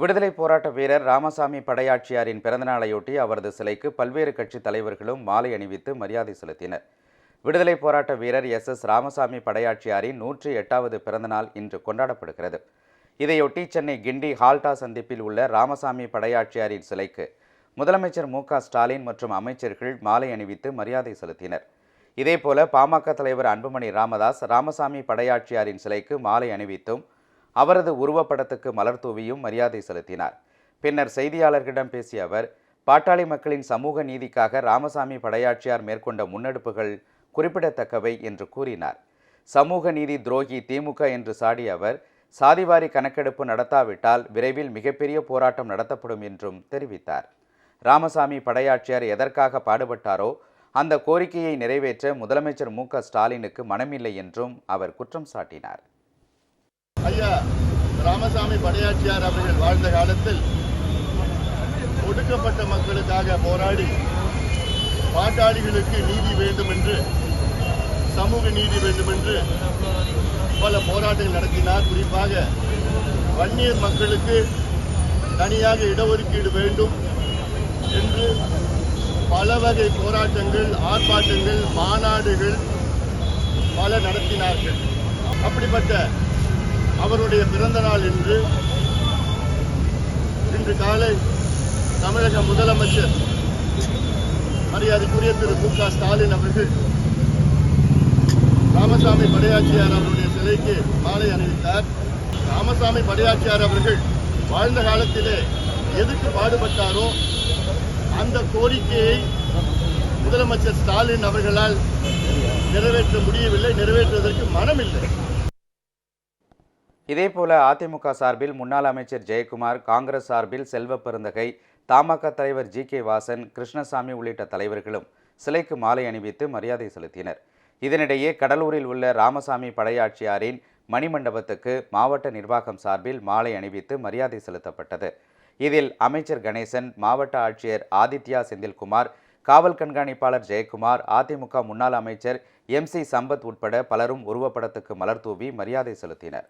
விடுதலை போராட்ட வீரர் ராமசாமி படையாட்சியாரின் பிறந்தநாளையொட்டி அவரது சிலைக்கு பல்வேறு கட்சித் தலைவர்களும் மாலை அணிவித்து மரியாதை செலுத்தினர். விடுதலை போராட்ட வீரர் எஸ். எஸ். ராமசாமி படையாட்சியாரின் நூற்றி எட்டாவது பிறந்தநாள் இன்று கொண்டாடப்படுகிறது. இதையொட்டி சென்னை கிண்டி ஹால்டா சந்திப்பில் உள்ள ராமசாமி படையாட்சியாரின் சிலைக்கு முதலமைச்சர் மு. க. ஸ்டாலின் மற்றும் அமைச்சர்கள் மாலை அணிவித்து மரியாதை செலுத்தினர். இதேபோல பாமக தலைவர் அன்புமணி ராமதாஸ் ராமசாமி படையாட்சியாரின் சிலைக்கு மாலை அணிவித்தும் அவரது உருவப்படத்துக்கு மலர் தூவியும் மரியாதை செலுத்தினார். பின்னர் செய்தியாளர்களிடம் பேசிய அவர் பாட்டாளி மக்களின் சமூக நீதிக்காக ராமசாமி படையாட்சியார் மேற்கொண்ட முன்னெடுப்புகள் குறிப்பிடத்தக்கவை என்று கூறினார். சமூக நீதி துரோகி திமுக என்று சாடிய அவர் சாதிவாரி கணக்கெடுப்பு நடத்தாவிட்டால் விரைவில் மிகப்பெரிய போராட்டம் நடத்தப்படும் என்றும் தெரிவித்தார். ராமசாமி படையாட்சியார் எதற்காக பாடுபட்டாரோ அந்த கோரிக்கையை நிறைவேற்ற முதலமைச்சர் மு. க. ஸ்டாலினுக்கு மனமில்லை என்றும் அவர் குற்றம் சாட்டினார். ஐயா ராமசாமி படையாட்சியார் அவர்கள் வாழ்ந்த காலத்தில் ஒடுக்கப்பட்ட மக்களுக்காக போராடி பாட்டாளிகளுக்கு நீதி வேண்டும் என்று சமூக நீதி வேண்டும் என்று பல போராட்டங்கள் நடத்தினார். குறிப்பாக வன்னியர் மக்களுக்கு தனியாக இடஒதுக்கீடு வேண்டும் என்று பல வகை போராட்டங்கள் ஆர்ப்பாட்டங்கள் மாநாடுகள் பல நடத்தினார்கள். அப்படிப்பட்ட அவருடைய பிறந்த நாள் இன்று. இன்று காலை தமிழக முதலமைச்சர் மரியாதைக்குரிய திரு மு க ஸ்டாலின் அவர்கள் ராமசாமி படையாட்சியார் அவருடைய சிலைக்கு மாலை அணிவித்தார். ராமசாமி படையாட்சியார் அவர்கள் வாழ்ந்த காலத்திலே எதுக்கு பாடுபட்டாரோ அந்த கோரிக்கையை முதலமைச்சர் ஸ்டாலின் அவர்களால் நிறைவேற்ற முடியவில்லை நிறைவேற்றுவதற்கு மனமில்லை. இதேபோல அதிமுக சார்பில் முன்னாள் அமைச்சர் ஜெயக்குமார் காங்கிரஸ் சார்பில் செல்வ பெருந்தகை தமாக தலைவர் ஜி கே வாசன் கிருஷ்ணசாமி உள்ளிட்ட தலைவர்களும் சிலைக்கு மாலை அணிவித்து மரியாதை செலுத்தினர். இதனிடையே கடலூரில் உள்ள ராமசாமி படையாட்சியாரின் மணிமண்டபத்துக்கு மாவட்ட நிர்வாகம் சார்பில் மாலை அணிவித்து மரியாதை செலுத்தப்பட்டது. இதில் அமைச்சர் கணேசன் மாவட்ட ஆட்சியர் ஆதித்யா செந்தில்குமார் காவல் கண்காணிப்பாளர் ஜெயக்குமார் அதிமுக முன்னாள் அமைச்சர் எம் சி சம்பத் உட்பட பலரும் உருவப்படத்துக்கு மலர் தூவி மரியாதை செலுத்தினர்.